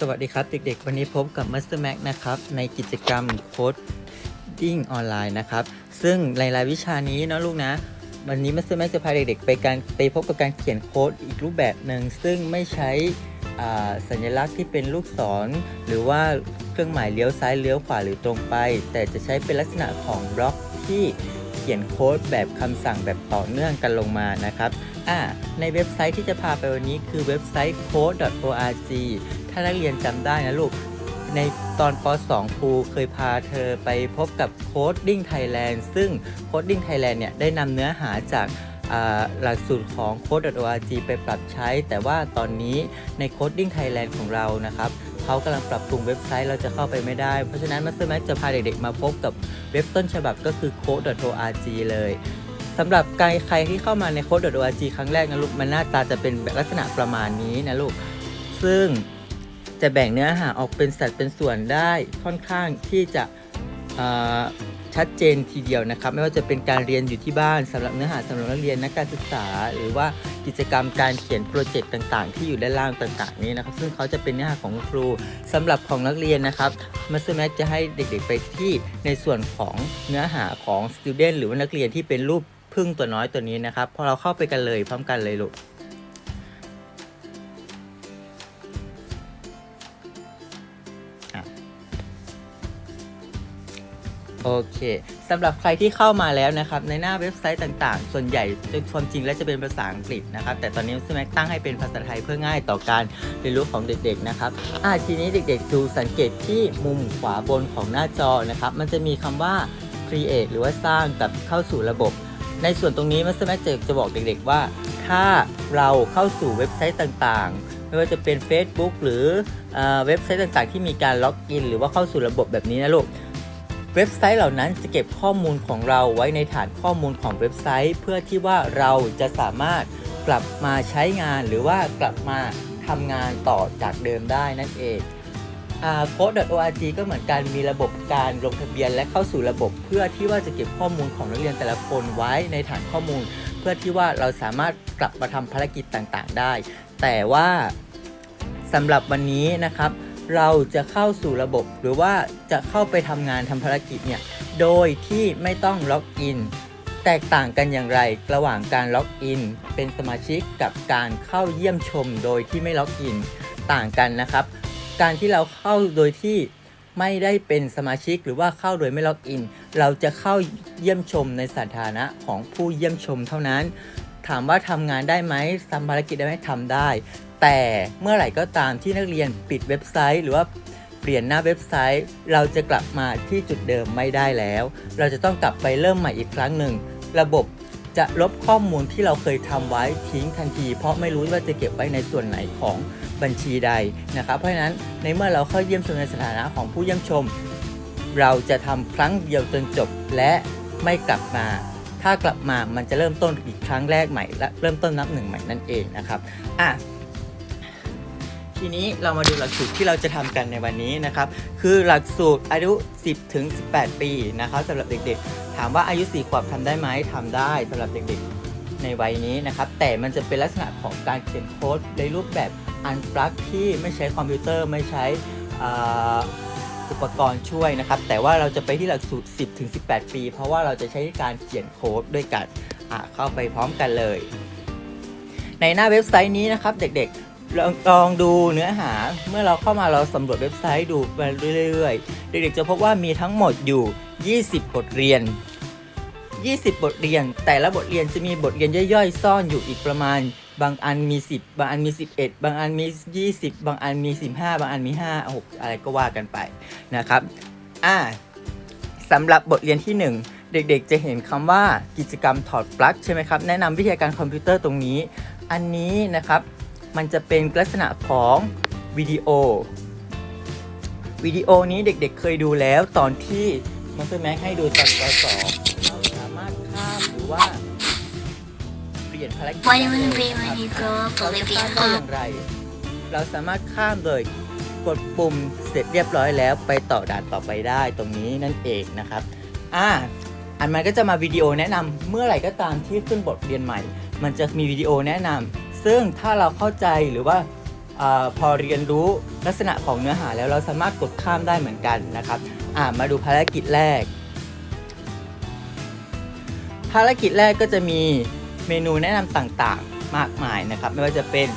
สวัสดีครับ เด็กๆ วันนี้พบกับ Master Mac นะครับ ในกิจกรรมโค้ดดิ้งออนไลน์นะครับ ซึ่งหลายๆวิชานี้เนาะลูกนะ วันนี้ Master Mac จะพาเด็กๆ ไปการไปพบกับการเขียนโค้ดอีกรูปแบบหนึ่ง ซึ่งไม่ใช้อ่สัญลักษณ์ที่เป็นลูกศร หรือว่าเครื่องหมายเลี้ยวซ้ายเลี้ยวขวาหรือตรงไป แต่จะใช้เป็นลักษณะของบล็อกที่ ขียนโค้ดแบบคำสั่งแบบต่อเนื่องกันลงมานะครับอ่าในเว็บไซต์ที่จะพาไปวันนี้คือเว็บไซต์ code.org ถ้านักเรียนจำได้นะลูกในตอนป .2 ครูเคยพาเธอไปพบกับ Coding Thailand ซึ่ง Coding Thailand เนี่ยได้นำเนื้อหาจากหลักสูตรของ code.org ไปปรับใช้ แต่ว่าตอนนี้ใน Coding Thailand ของเรานะครับ เขากำลังปรับปรุงเว็บไซต์เราจะเข้าไปไม่ได้ เพราะฉะนั้น Master Max จะพาเด็กๆ มาพบกับเว็บต้นฉบับก็คือ code.org เลยสำหรับใครใครที่เข้ามาใน code.org ครั้งแรกนะลูกมันหน้าตาจะเป็นแบบลักษณะประมาณนี้นะลูก ซึ่งจะแบ่งเนื้อหาออกเป็นสัดเป็นส่วนได้ค่อนข้างที่จะ ชัดเจนทีเดียวนะครับ ไม่ว่าจะเป็นการเรียนอยู่ที่บ้านสำหรับเนื้อหาสำหรับนักเรียนนักการศึกษา หรือว่ากิจกรรมการเขียนโปรเจกต์ต่างๆ ที่อยู่ด้านล่างต่างๆ นี้นะครับ ซึ่งเขาจะเป็นเนื้อหาของครูสำหรับของนักเรียนนะครับมาสเตอร์แม็กจะให้เด็กๆไปที่ในส่วนของเนื้อหาของ student หรือว่านักเรียนที่เป็นรูปพึ่งตัวน้อยตัวนี้นะครับพอเราเข้าไปกันเลยพร้อมกันเลยลูก โอเคสำหรับใครที่เข้ามาแล้วนะครับ ในหน้าเว็บไซต์ต่างๆ ส่วนใหญ่จะความจริงแล้วจะเป็นภาษาอังกฤษนะครับ แต่ตอนนี้สมัคตั้งให้เป็นภาษาไทยเพื่อง่ายต่อการเรียนรู้ของเด็กๆนะครับอ่าทีนี้เด็กๆ ดูสังเกตที่มุมขวาบนของหน้าจอนะครับ มันจะมีคำว่า create หรือว่าสร้างกับเข้าสู่ระบบ ในส่วนตรงนี้มัสแม็กจะจะบอกเด็กๆว่า ถ้าเราเข้าสู่เว็บไซต์ต่างๆ ไม่ว่าจะเป็น Facebook หรือเว็บไซต์ต่างๆ ที่มีการล็อกอิน หรือว่าเข้าสู่ระบบแบบนี้นะลูก เว็บไซต์เหล่านั้นจะเก็บข้อมูลของเราไว้ในฐานข้อมูลของเว็บไซต์ เพื่อที่ว่าเราจะสามารถกลับมาใช้งานหรือว่ากลับมาทำงานต่อจากเดิมได้นั่นเองโค้ด .org ก็เหมือนกันมีระบบการลงทะเบียนและเข้าสู่ระบบ เพื่อที่ว่าจะเก็บข้อมูลของนักเรียนแต่ละคนไว้ในฐานข้อมูล เพื่อที่ว่าเราสามารถกลับมาทำภารกิจต่างๆ ได้ แต่ว่าสำหรับวันนี้นะครับ เราจะเข้าสู่ระบบ หรือว่าจะเข้าไปทำงานทำภารกิจเนี่ยโดยที่ไม่ต้องล็อกอิน แตกต่างกันอย่างไร ระหว่างการล็อกอิน เป็นสมาชิกกับการเข้าเยี่ยมชม โดยที่ไม่ล็อกอินต่างกันนะครับ การที่เราเข้าโดยที่ไม่ได้เป็นสมาชิกหรือว่าเข้าโดยไม่ล็อกอิน เราจะเข้าเยี่ยมชมในสถานะของผู้เยี่ยมชมเท่านั้น ถามว่าทำงานได้ไหมทำภารกิจได้ไหมทำได้ แต่เมื่อไหร่ก็ตามที่นักเรียนปิดเว็บไซต์ หรือว่าเปลี่ยนหน้าเว็บไซต์ เราจะกลับมาที่จุดเดิมไม่ได้แล้ว เราจะต้องกลับไปเริ่มใหม่อีกครั้งหนึ่ง ระบบจะลบข้อมูลที่เราเคยทำไว้ทิ้งทันที เพราะไม่รู้ว่าจะเก็บไว้ในส่วนไหนของบัญชีใดนะครับเพราะฉะนั้นในเมื่อเราเข้าเยี่ยมชมในสถานะของผู้เยี่ยมชม เราจะทำครั้งเดียวจนจบและไม่กลับมา ถ้ากลับมามันจะเริ่มต้นอีกครั้งแรกใหม่และเริ่มต้นนับหนึ่งใหม่นั่นเองนะครับอะ ทีนี้เรามาดูหลักสูตรที่เราจะทำกันในวันนี้นะครับ คือหลักสูตรอายุ 10ถึง18 ปีนะครับสำหรับเด็กๆ ถามว่าอายุ 4 ขวบทำได้ไหมทำได้สำหรับเด็กๆ ในวัยนี้นะครับ แต่มันจะเป็นลักษณะของการเขียนโค้ดในรูปแบบอันปลั๊กที่ไม่ใช้คอมพิวเตอร์ไม่ใช้อุปกรณ์ช่วยนะครับ แต่ว่าเราจะไปที่หลักสูตร 10ถึง18 ปี เพราะว่าเราจะใช้การเขียนโค้ดด้วยกันเข้าไปพร้อมกันเลย ในหน้าเว็บไซต์นี้นะครับเด็กๆ ลองลองดูเนื้อหา เมื่อเราเข้ามาเราสำรวจเว็บไซต์ดูไปเรื่อยๆ เด็กๆจะพบว่ามีทั้งหมดอยู่ 20 บทเรียน 20 บทเรียน แต่ละบทเรียนจะมีบทเรียนย่อยๆ ซ่อนอยู่อีกประมาณ บางอันมี 10 บางอันมี 11 บางอันมี 20 บางอันมี 15 บางอันมี5 6อะไรก็ว่ากันไปนะครับ อ่าสำหรับบทเรียนที่ 1เด็กๆ จะเห็นคำว่ากิจกรรมถอดปลั๊กใช่ไหมครับ แนะนำวิทยาการคอมพิวเตอร์ตรงนี้ อันนี้นะครับ มันจะเป็นลักษณะของวิดีโอวิดีโอนี้เด็กๆเคยดูแล้วตอนที่ม a สเตอร์แม็กให้ดูตอนป .2 เราสามารถข้ามหรือว่าเปลี่ยนภารกิจ What do you wanna ได้ be เลย when you นะครับ grow up, เราจะข้าม Olivia? ได้อย่างไร เราสามารถข้ามโดยกดปุ่มเสร็จเรียบร้อยแล้วไปต่อด่านต่อไปได้ตรงนี้นั่นเองนะครับ อ่า อันมันก็จะมาวิดีโอแนะนำเมื่อไหร่ก็ตามที่ขึ้นบทเรียนใหม่ มันจะมีวิดีโอแนะนำ ซึ่งถ้าเราเข้าใจหรือว่าอพอเรียนรู้ลักษณะของเนื้อหาแล้วเราสามารถกดข้ามได้เหมือนกันนะครับมาดูภารกิจแรก ภารกิจแรกก็จะมีเมนูแนะนำต่างๆ มากมายนะครับ ไม่ว่าจะเป็น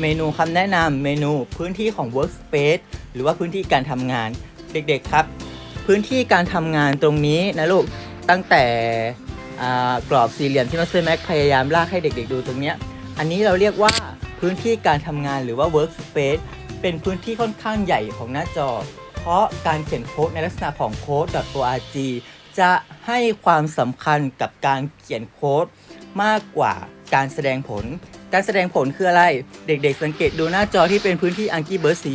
เมนูคำแนะนำเมนูพื้นที่ของ workspace หรือว่าพื้นที่การทำงานเด็กๆครับ พื้นที่การทำงานตรงนี้นะลูกตั้งแต่ กรอบสี่เหลี่ยมที่มาสเตอร์แม็กพยายามลากให้เด็กๆดูตรงเนี้ยอันนี้เราเรียกว่าพื้นที่การทำงานหรือว่า workspace เป็นพื้นที่ค่อนข้างใหญ่ของหน้าจอ เพราะการเขียนโค้ดในลักษณะของ code.org จะให้ความสำคัญกับการเขียนโค้ดมากกว่าการแสดงผล การแสดงผลคืออะไร เด็กๆ สังเกตดูหน้าจอที่เป็นพื้นที่อังกี้เบิร์ดสี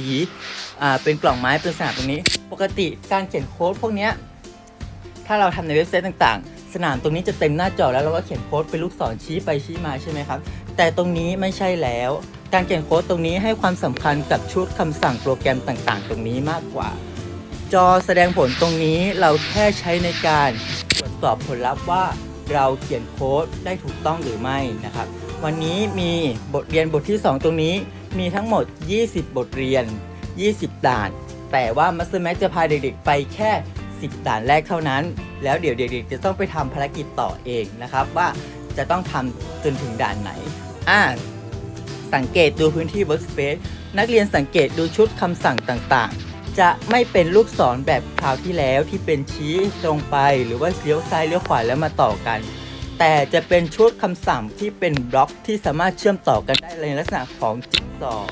อ่าเป็นกล่องไม้เป็นสนามตรงนี้ ปกติการเขียนโค้ดพวกนี้ถ้าเราทำในเว็บไซต์ต่างๆ สนามตรงนี้จะเต็มหน้าจอแล้วเราก็เขียนโค้ดเป็นลูกศรชี้ไปชี้มาใช่ไหมครับ แต่ตรงนี้ไม่ใช่แล้ว การเขียนโค้ดตรงนี้ให้ความสำคัญกับชุดคำสั่งโปรแกรมต่างๆ ตรงนี้มากกว่า จอแสดงผลตรงนี้เราแค่ใช้ในการตรวจสอบผลลัพธ์ว่าเราเขียนโค้ดได้ถูกต้องหรือไม่นะครับ วันนี้มีบทเรียนบทที่ 2 ตรงนี้ มีทั้งหมด 20 บทเรียน 20 ด่าน แต่ว่า Master Max จะพาเด็กๆไปแค่ 10 ด่านแรกเท่านั้น แล้วเดี๋ยวเด็กๆจะต้องไปทำภารกิจต่อเองนะครับว่าจะต้องทำจนถึงด่านไหนอ่าสังเกตดูพื้นที่ Workspace นักเรียนสังเกตดูชุดคำสั่งต่างๆ จะไม่เป็นลูกศรแบบคราวที่แล้วที่เป็นชี้ตรงไปหรือว่าเลี้ยวซ้ายเลี้ยวขวาแล้วมาต่อกัน แต่จะเป็นชุดคำสั่งที่เป็นบล็อกที่สามารถเชื่อมต่อกันได้ในลักษณะของจิ๊กซอว์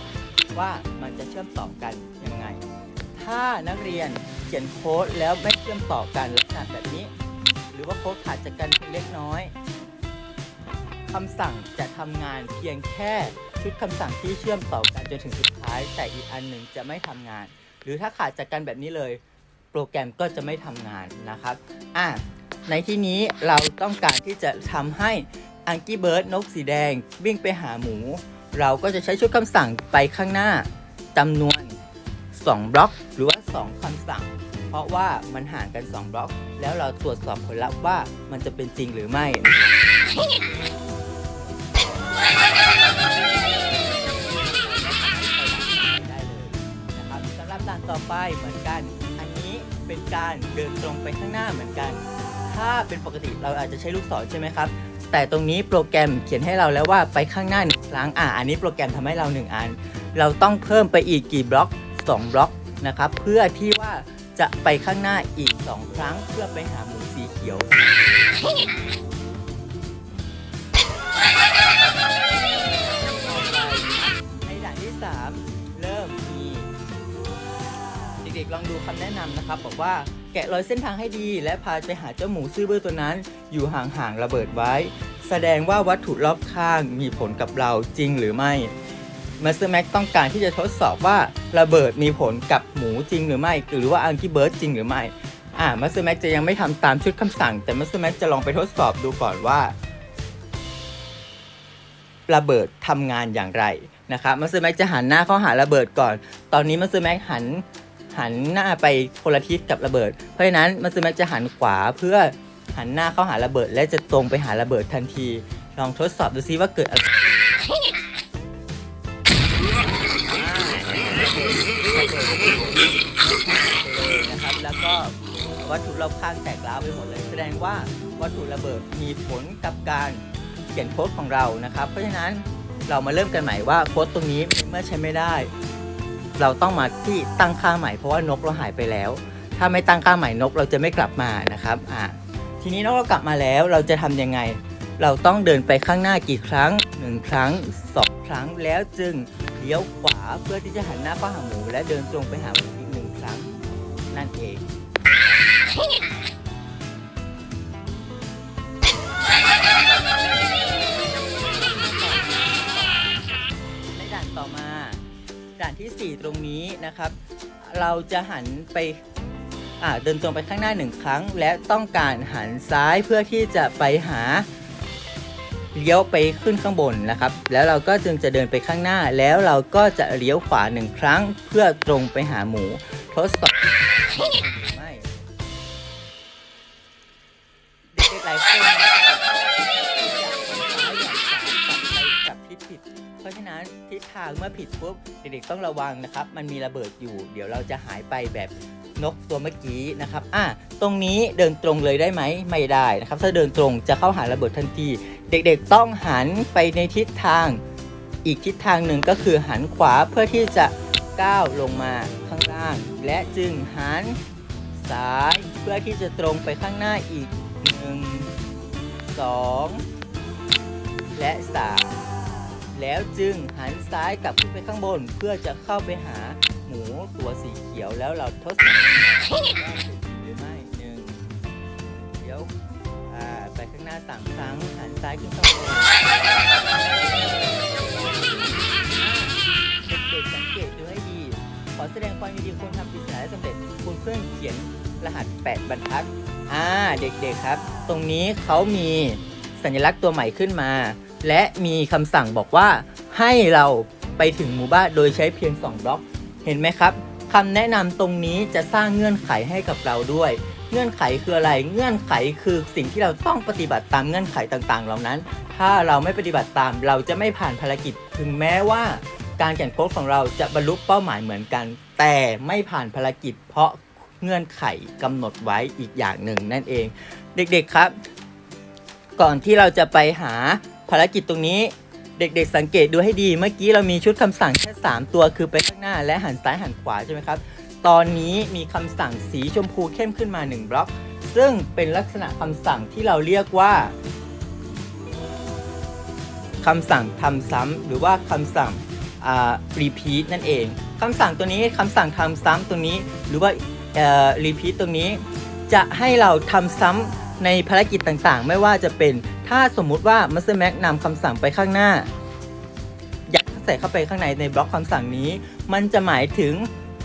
ว่ามันจะเชื่อมต่อกันยังไง ถ้านักเรียนเขียนโค้ดแล้วไม่เชื่อมต่อกันลักษณะแบบนี้ หรือว่าโค้ดขาดจากกันเพียงเล็กน้อยคำสั่งจะทำงานเพียงแค่ชุดคำสั่งที่เชื่อมต่อกันจนถึงสุดท้าย แต่อีกอันหนึ่งจะไม่ทำงาน หรือถ้าขาดจากกันแบบนี้เลย โปรแกรมก็จะไม่ทำงานนะครับอะในที่นี้เราต้องการที่จะทำให้อังกี้เบิร์ดนกสีแดงวิ่งไปหาหมู เราก็จะใช้ชุดคำสั่งไปข้างหน้าจำนวน 2 บล็อก หรือว่า 2 คำสั่ง เพราะว่ามันห่างกัน 2 บล็อก แล้วเราตรวจสอบผลลัพธ์ว่ามันจะเป็นจริงหรือไม่ได้เลยนะครับสำหรับด่านต่อไปเหมือนกัน อันนี้เป็นการเดินตรงไปข้างหน้าเหมือนกัน ถ้าเป็นปกติเราอาจจะใช้ลูกศรใช่ไหมครับ แต่ตรงนี้โปรแกรมเขียนให้เราแล้วว่าไปข้างหน้าหนึ่งครั้งอ่าอันนี้โปรแกรมทำให้เราหนึ่งอัน เราต้องเพิ่มไปอีกกี่บล็อก 2 บล็อกนะครับ เพื่อที่ว่าจะไปข้างหน้าอีก 2 ครั้งเพื่อไปหาหมูสีเขียว ในด่านที่ 3 เริ่มมีเด็กๆลองดูคำแนะนำนะครับ บอกว่าแกะรอยเส้นทางให้ดี และพาไปหาเจ้าหมูซื่อบื้อตัวนั้น อยู่ห่างๆระเบิดไว้ แสดงว่าวัตถุรอบข้างมีผลกับเราจริงหรือไม่ มาสเตอร์แม็กต้องการที่จะทดสอบว่าระเบิดมีผลกับหมูจริงหรือไม่ หรือว่าอังกี้เบิร์ดจริงหรือไม่อ่ามาสเตอร์แม็กจะยังไม่ทำตามชุดคำสั่ง แต่มาสเตอร์แม็กจะลองไปทดสอบดูก่อนว่า ระเบิดทำงานอย่างไรนะครับมาสเตอร์แม็กจะหันหน้าเข้าหาระเบิดก่อน ตอนนี้มาสเตอร์แม็กหันหันหน้าไปคนละทิศกับระเบิด เพราะฉะนั้นมาสเตอร์แม็กจะหันขวาเพื่อหันหน้าเข้าหาระเบิด และจะตรงไปหาระเบิดทันที ลองทดสอบดูซิว่าเกิดอะไร นะครับ แล้วก็วัตถุรอบข้างแตกร้าวไปหมดเลย แสดงว่าวัตถุระเบิดมีผลกับการเขียนโค้ดของเรานะครับ เพราะฉะนั้นเรามาเริ่มกันใหม่ว่าโค้ดตรงนี้เมื่อใช้ไม่ได้ เราต้องมาที่ตั้งค่าใหม่เพราะว่านกเราหายไปแล้ว ถ้าไม่ตั้งค่าใหม่นกเราจะไม่กลับมานะครับอ่าทีนี้นกเรากลับมาแล้วเราจะทำยังไง เราต้องเดินไปข้างหน้ากี่ครั้ง 1 ครั้ง 2 ครั้งแล้วจึง เลี้ยวขวาเพื่อที่จะหันหน้าเข้าหาหมู และเดินตรงไปหาหมูอีกหนึ่งครั้ง นั่นเอง ในด่านต่อมา ด่านที่ 4 ตรงนี้นะครับ เราจะหันไปอ่าเดินตรงไปข้างหน้าหนึ่งครั้ง และต้องการหันซ้ายเพื่อที่จะไปหา เลี้ยวไปขึ้นข้างบนนะครับ แล้วเราก็จึงจะเดินไปข้างหน้า แล้วเราก็จะเลี้ยวขวาหนึ่งครั้งเพื่อตรงไปหาหมูทดสอบไม่เด็กๆหลายคนนะครับอยากซ้ายอยากขวากลับไปกับทิศผิด เพราะฉะนั้นทิศทางเมื่อผิดปุ๊บเด็กๆต้องระวังนะครับ มันมีระเบิดอยู่ เดี๋ยวเราจะหายไปแบบ นกตัวเมื่อกี้นะครับอะตรงนี้เดินตรงเลยได้ไหมไม่ได้นะครับ ถ้าเดินตรงจะเข้าหาระเบิดทันที เด็กๆต้องหันไปในทิศทาง อีกทิศทางหนึ่งก็คือหันขวาเพื่อที่จะก้าวลงมาข้างล่าง และจึงหันซ้ายเพื่อที่จะตรงไปข้างหน้าอีก 1 2 และ 3 แล้วจึงหันซ้ายกลับขึ้นไปข้างบนเพื่อจะเข้าไปหา หมูตัวสีเขียวแล้วเราทดสอบหรือไม่หนึ่งเดี๋ยวอ่าไปข้างหน้าสามครั้งหันซ้ายขึ้นข้างเด็กๆสังเกตดูให้ดี ขอแสดงความยินดีคนทำปริศนาได้สำเร็จคุณเพื่อนเขียนรหัส 8 บรรทัดอ่าเด็กๆครับ ตรงนี้เขามีสัญลักษณ์ตัวใหม่ขึ้นมา และมีคำสั่งบอกว่าให้เราไปถึงหมู่บ้านโดยใช้เพียง 2 บล็อก เห็นไหมครับคำแนะนำตรงนี้จะสร้างเงื่อนไขให้กับเราด้วย เงื่อนไขคืออะไร เงื่อนไขคือสิ่งที่เราต้องปฏิบัติตามเงื่อนไขต่างๆ เหล่านั้น ถ้าเราไม่ปฏิบัติตามเราจะไม่ผ่านภารกิจ ถึงแม้ว่า การแข่งโค้ดของเราจะบรรลุเป้าหมายเหมือนกัน แต่ไม่ผ่านภารกิจ เพราะเงื่อนไขกำหนดไว้อีกอย่างหนึ่งนั่นเอง เด็กๆครับ ก่อนที่เราจะไปหาภารกิจตรงนี้ เด็กๆสังเกตดูให้ดีเมื่อกี้เรามีชุดคำสั่งแค่3 ตัวคือไปข้างหน้าและหันซ้ายหันขวาใช่ไหมครับ ตอนนี้มีคำสั่งสีชมพูเข้มขึ้นมา 1 บล็อก ซึ่งเป็นลักษณะคำสั่งที่เราเรียกว่าคำสั่งทำซ้ำหรือว่าคำสั่ง repeat นั่นเองคำสั่งตัวนี้คำสั่งทำซ้ำตรงนี้ หรือว่า repeat ตรงนี้ จะให้เราทำซ้ำในภารกิจต่างๆ ไม่ว่าจะเป็น ถ้าสมมุติว่า Master Max นำคำสั่งไปข้างหน้าอยากใส่เข้าไปข้างในในบล็อกคำสั่งนี้ มันจะหมายถึง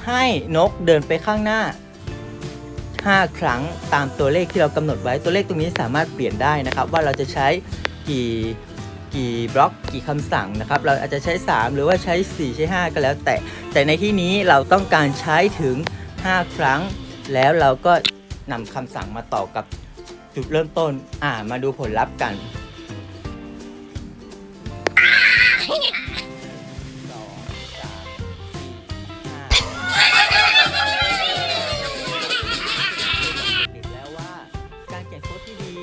ให้นกเดินไปข้างหน้า 5 ครั้งตามตัวเลขที่เรากำหนดไว้ตัวเลขตรงนี้สามารถเปลี่ยนได้นะครับ ว่าเราจะใช้กี่กี่บล็อกกี่คำสั่งนะครับ เราอาจจะใช้ 3 หรือว่าใช้ 4 ใช้ 5 ก็แล้วแต่ แต่ในที่นี้เราต้องการใช้ถึง 5 ครั้ง แล้วเราก็นำคำสั่งมาต่อกับ จุดเริ่มต้น อ่า มาดูผลลัพธ์กันเด็กแล้วว่าการเขียนโค้ดที่ดี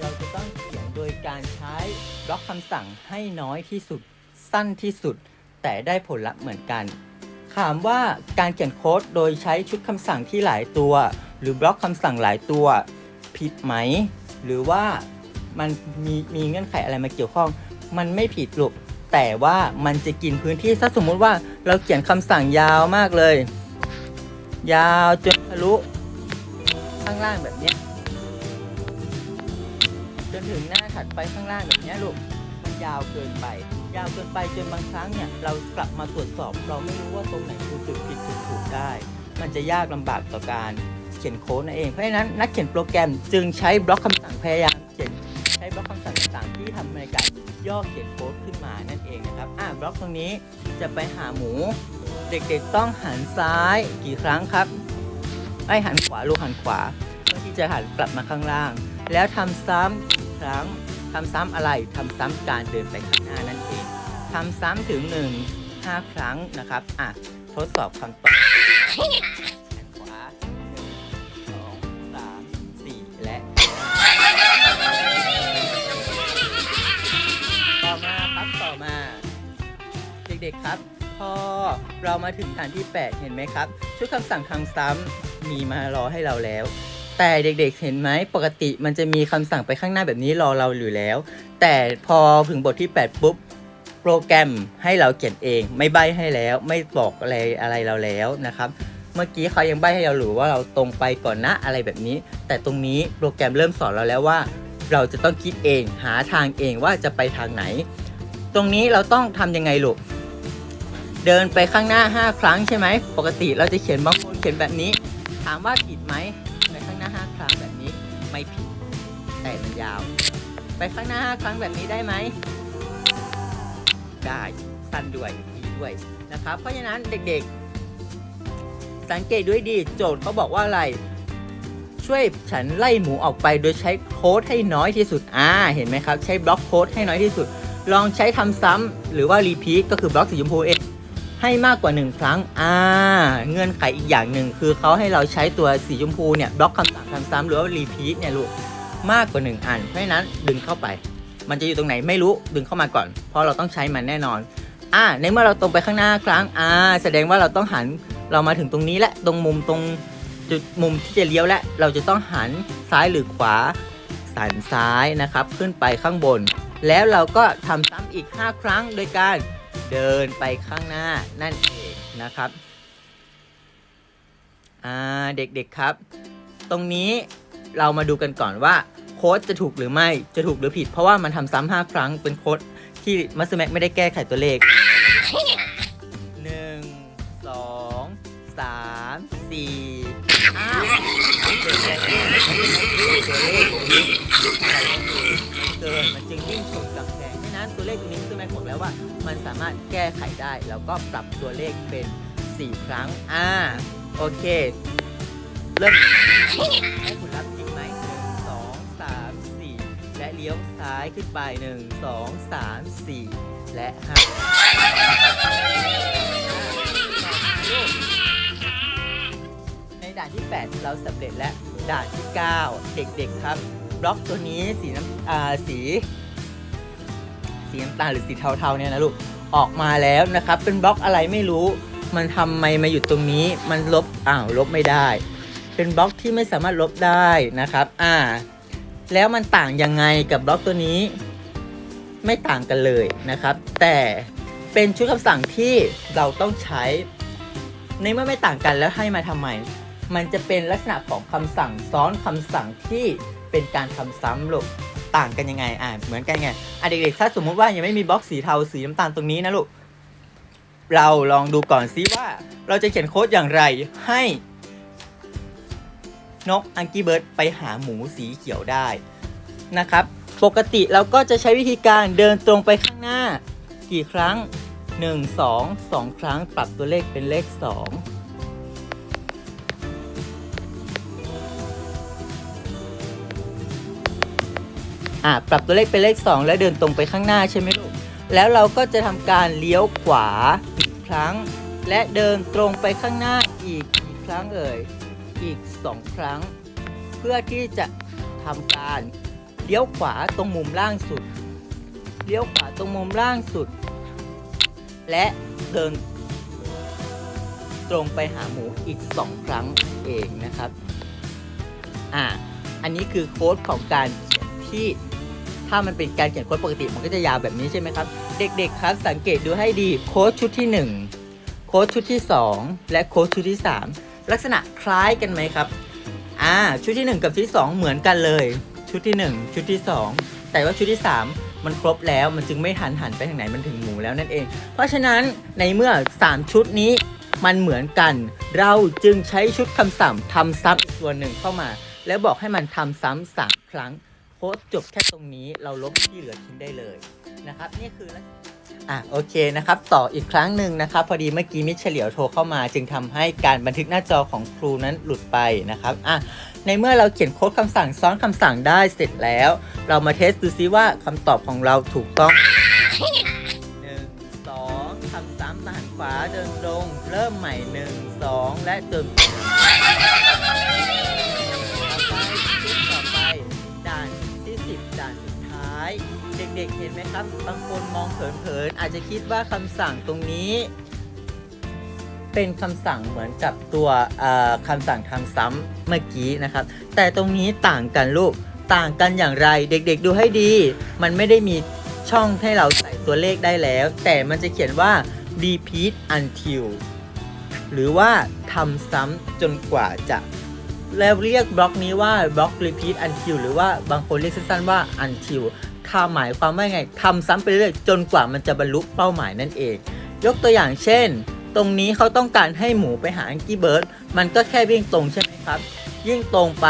เราจะต้องเขียนโดยการใช้บล็อกคำสั่งให้น้อยที่สุด สั้นที่สุด แต่ได้ผลลัพธ์เหมือนกัน ถามว่าการเขียนโค้ดโดยใช้ชุดคำสั่งที่หลายตัว หรือบล็อกคำสั่งหลายตัว ผิดไหม หรือว่ามันมีมีเงื่อนไขอะไรมาเกี่ยวข้อง มันไม่ผิดหรอกแต่ว่ามันจะกินพื้นที่ถ้าสมมุติว่าเราเขียนคำสั่งยาวมากเลย ยาวจนทะลุข้างล่างแบบเนี้ยจนถึงหน้าถัดไปข้างล่างแบบเนี้ยลูกมันยาวเกินไป ยาวเกินไปจนบางครั้งเนี่ยเรากลับมาตรวจสอบ เราไม่รู้ว่าตรงไหนคือจุดผิดจุดถูกได้ มันจะยากลำบากต่อการ เขียนโค้ดนั่นเอง เพราะฉะนั้นนักเขียนโปรแกรมจึงใช้บล็อกคำสั่งพยายามเขียนใช้บล็อกคำสั่งต่างๆที่ทำในการย่อเขียนโค้ดขึ้นมานั่นเองนะครับอ่าบล็อกตรงนี้จะไปหาหมู เด็กๆต้องหันซ้ายกี่ครั้งครับไอ้หันขวาลูกหันขวาเพื่อที่จะหันกลับมาข้างล่าง แล้วทำซ้ำกี่ครั้งทำซ้ำอะไรทำซ้ำการเดินไปข้างหน้านั่นเองทำซ้ำถึง1 5ครั้งนะครับอะทดสอบคำตอบ ด็กๆครับพอเรามาถึงฐานที่ 8 เห็นไหมครับ ชุดคำสั่งทางซ้ำมีมารอให้เราแล้ว แต่เด็กๆเห็นไหมปกติมันจะมีคำสั่งไปข้างหน้าแบบนี้รอเราอยู่แล้ว แต่พอถึงบทที่ 8 ปุ๊บโปรแกรมให้เราเขียนเอง ไม่ใบให้แล้ว ไม่บอกอะไรอะไรเราแล้วนะครับ เมื่อกี้เขายังใบให้เราหรือว่าเราตรงไปก่อนนะอะไรแบบนี้ แต่ตรงนี้โปรแกรมเริ่มสอนเราแล้วว่า เราจะต้องคิดเองหาทางเองว่าจะไปทางไหน ตรงนี้เราต้องทำยังไงลูก เดินไปข้างหน้า 5 ครั้งใช่ไหม ปกติเราจะเขียนบางคนเขียนแบบนี้ ถามว่าผิดไหมไปข้างหน้า 5 ครั้งแบบนี้ไม่ผิด แต่มันยาว ไปข้างหน้า 5 ครั้งแบบนี้ได้ไหม ได้สั้นด้วยดีด้วยนะครับ เพราะฉะนั้นเด็กๆ สังเกตด้วยดีโจทย์เขาบอกว่าอะไร ช่วยฉันไล่หมูออกไปโดยใช้โค้ดให้น้อยที่สุดอ่าเห็นไหมครับ ใช้บล็อกโค้ดให้น้อยที่สุด ลองใช้ทำซ้ำหรือว่ารีพีทก็คือบล็อกสีชมพูเอง ให้มากกว่า 1 ครั้ง อ่า เงื่อนไขอีกอย่างหนึ่งคือเขาให้เราใช้ตัวสีชมพูเนี่ยบล็อกคำสั่งทำซ้ำหรือว่ารีพีทเนี่ยลูกมากกว่า 1 อัน เพราะฉะนั้นดึงเข้าไป มันจะอยู่ตรงไหนไม่รู้ดึงเข้ามาก่อน เพราะเราต้องใช้มันแน่นอน อ่า ในเมื่อเราตรงไปข้างหน้าครั้ง อ่า แสดงว่าเราต้องหันเรามาถึงตรงนี้และตรงมุมตรงจุดมุมที่จะเลี้ยวและเราจะต้องหันซ้ายหรือขวาสันซ้ายนะครับขึ้นไปข้างบน แล้วเราก็ทำซ้ำอีก 5 ครั้งโดยการ เดินไปข้างหน้านั่นเองนะครับอ่าเด็กๆครับ ตรงนี้เรามาดูกันก่อนว่าโค้ดจะถูกหรือไม่จะถูกหรือผิด เพราะว่ามันทำซ้ำห้าครั้งเป็นโค้ดที่มัสแม็กไม่ได้แก้ไขตัวเลขหนึ่งสองสามสี่อ้าวเกิดอะไรขึ้นตัวเลขมันเกินมันจึงวิ่งชนก เลขตัวนี้มัสแม็กบอกแล้วว่า มันสามารถแก้ไขได้ แล้วก็ปรับตัวเลขเป็น 4 ครั้ง อ่า โอเค เริ่มให้คุณรับจริงไหมหนึ่งสองสามสี่และเลี้ยวซ้ายขึ้นไปหนึ่งสองสามสี่และห้าในด่านที่ 8 เราสำเร็จแล้วด่านที่ 9 เด็กๆครับ บล็อกตัวนี้สีน้ำอ่าสี น้ำตาลหรือสีเทาๆเนี่ยนะลูกออกมาแล้วนะครับ เป็นบล็อกอะไรไม่รู้ มันทำไมมาอยู่ตรงนี้ มันลบอ้าวลบไม่ได้ เป็นบล็อกที่ไม่สามารถลบได้นะครับ อ่า แล้วมันต่างยังไงกับบล็อกตัวนี้ ไม่ต่างกันเลยนะครับ แต่เป็นชุดคำสั่งที่เราต้องใช้ ในเมื่อไม่ต่างกันแล้วให้มาทำไม มันจะเป็นลักษณะของคำสั่งซ้อนคำสั่งที่เป็นการทำซ้ำลูก ต่างกันยังไง อ่าเหมือนกันไง อะเด็กๆ ถ้าสมมุติว่ายังไม่มีบล็อกสีเทาสีน้ำตาลตรงนี้นะลูก เราลองดูก่อนซิว่า เราจะเขียนโค้ดอย่างไรให้ นกอังกี้เบิร์ดไปหาหมูสีเขียวได้นะครับ ปกติเราก็จะใช้วิธีการเดินตรงไปข้างหน้า กี่ครั้ง 1 2 2 ครั้งปรับตัวเลขเป็นเลข 2 อะปรับตัวเลขเป็นเลข 2 แล้วเดินตรงไปข้างหน้าใช่ไหมลูก แล้วเราก็จะทำการเลี้ยวขวาอีกครั้ง และเดินตรงไปข้างหน้าอีกกี่ครั้งเอ่ย อีก 2 ครั้ง เพื่อที่จะทำการเลี้ยวขวาตรงมุมล่างสุด เลี้ยวขวาตรงมุมล่างสุด และเดินตรงไปหาหมูอีก 2 ครั้งเองนะครับ อ่า อันนี้คือโค้ดของการที่ ถ้ามันเป็นการเขียนโค้ดปกติมันก็จะยาวแบบนี้ใช่ไหมครับ เด็กๆครับ สังเกตดูให้ดีโค้ดชุดที่ 1 โค้ดชุดที่ 2 และโค้ดชุดที่ 3 ลักษณะคล้ายกันไหมครับอ่าชุดที่ 1 กับชุดที่ 2 เหมือนกันเลย ชุดที่ 1 ชุดที่ 2 แต่ว่าชุดที่ 3 มันครบแล้วมันจึงไม่หันหันไปทางไหนมันถึงหมูแล้วนั่นเอง เพราะฉะนั้นในเมื่อ 3 ชุดนี้มันเหมือนกัน เราจึงใช้ชุดคำสั่งทำซ้ำอีกตัวหนึ่งเข้ามา แล้วบอกให้มันทำซ้ำสามครั้ง โค้ดจบแค่ตรงนี้เราลบที่เหลือทิ้งได้เลยนะครับนี่คืออะโอเคนะครับ ต่ออีกครั้งหนึ่งนะครับ พอดีเมื่อกี้มิเฉลียวโทรเข้ามา จึงทำให้การบันทึกหน้าจอของครูนั้นหลุดไปนะครับอะในเมื่อเราเขียนโค้ดคำสั่งซ้อนคำสั่งได้เสร็จแล้ว เรามาเทสดูซิว่าคำตอบของเราถูกต้องหนึ่งสองทำซ้ำหันขวาเดินตรง เริ่มใหม่หนึ่งสองและเดิน ด็กๆ เห็นไหมครับ บางคนมองเผินๆ อาจจะคิดว่าคำสั่งตรงนี้ เป็นคำสั่งเหมือนกับตัวคำสั่งทำซ้ำเมื่อกี้นะครับ แต่ตรงนี้ต่างกันลูก ต่างกันอย่างไรเด็กๆดูให้ดี มันไม่ได้มีช่องให้เราใส่ตัวเลขได้แล้ว แต่มันจะเขียนว่า repeat until หรือว่าทำซ้ำจนกว่าจะแล้วเรียกบล็อกนี้ว่าบล็อก repeat until หรือว่าบางคนเรียกสั้นๆว่า until คาหมายความว่าไงทำซ้ำไปเรื่อยจนกว่ามันจะบรรลุเป้าหมายนั่นเอง ยกตัวอย่างเช่น ตรงนี้เขาต้องการให้หมูไปหา Angry Bird มันก็แค่วิ่งตรงใช่ไหมครับ ยิ่งตรงไป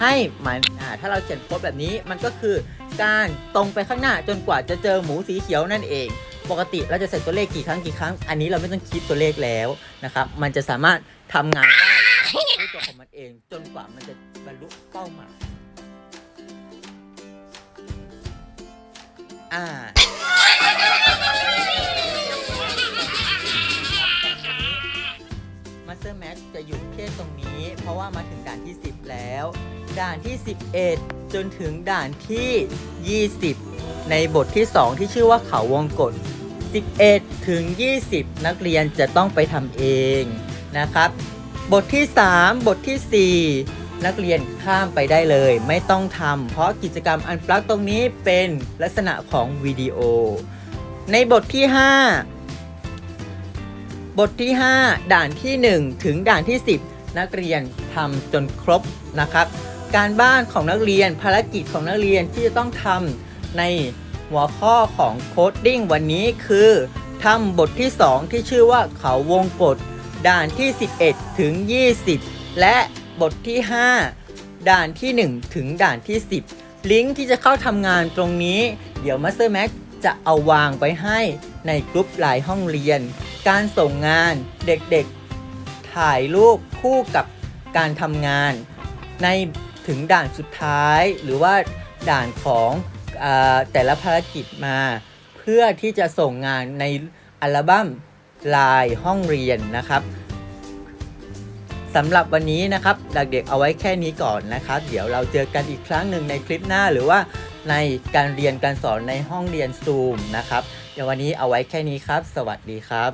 ให้มันถ้าเราเขียนโค้ดแบบนี้มันก็คือการตรงไปข้างหน้าจนกว่าจะเจอหมูสีเขียวนั่นเอง ปกติเราจะใส่ตัวเลขกี่ครั้งกี่ครั้ง อันนี้เราไม่ต้องคิดตัวเลขแล้วนะครับ มันจะสามารถทำงานได้ด้วยตัวของมันเอง จนกว่ามันจะบรรลุเป้าหมาย อ่า Master Max จะหยุดแค่ตรงนี้ เพราะว่ามาถึงด่านที่ 10 แล้ว ด่านที่ 11 จนถึงด่านที่ 20 ในบทที่ 2 ที่ชื่อว่าเขาวงกฏ11 ถึง 20 นักเรียนจะต้องไปทำเองนะครับ บทที่ 3 บทที่ 4 นักเรียนข้ามไปได้เลย ไม่ต้องทำเพราะกิจกรรมอันปลักตรงนี้เป็นลักษณะของวิดีโอ ในบทที่ 5 บทที่ 5 ด่านที่ 1 ถึงด่านที่ 10 นักเรียนทำจนครบนะครับ การบ้านของนักเรียนภารกิจของนักเรียนที่จะต้องทำในหัวข้อของโคดดิ้งวันนี้คือทำบทที่ 2 ที่ชื่อว่าเขาวงกฏด่านที่ 11 ถึง 20 และ บทที่ 5 ด่านที่ 1 ถึงด่านที่ 10 ลิงก์ที่จะเข้าทำงานตรงนี้ เดี๋ยว Master Max จะเอาวางไปให้ในกลุ่มไลน์ห้องเรียน การส่งงานเด็กๆ ถ่ายรูปคู่กับการทำงาน ในถึงด่านสุดท้ายหรือว่าด่านของอแต่ละภารกิจมา เพื่อที่จะส่งงานในอัลบั้มลายห้องเรียนนะครับ สำหรับวันนี้นะครับเด็กๆเอาไว้แค่นี้ก่อนนะครับ เดี๋ยวเราเจอกันอีกครั้งหนึ่งในคลิปหน้าหรือว่าในการเรียนการสอนในห้องเรียนซูมนะครับเดี๋ยววันนี้เอาไว้แค่นี้ครับ สวัสดีครับ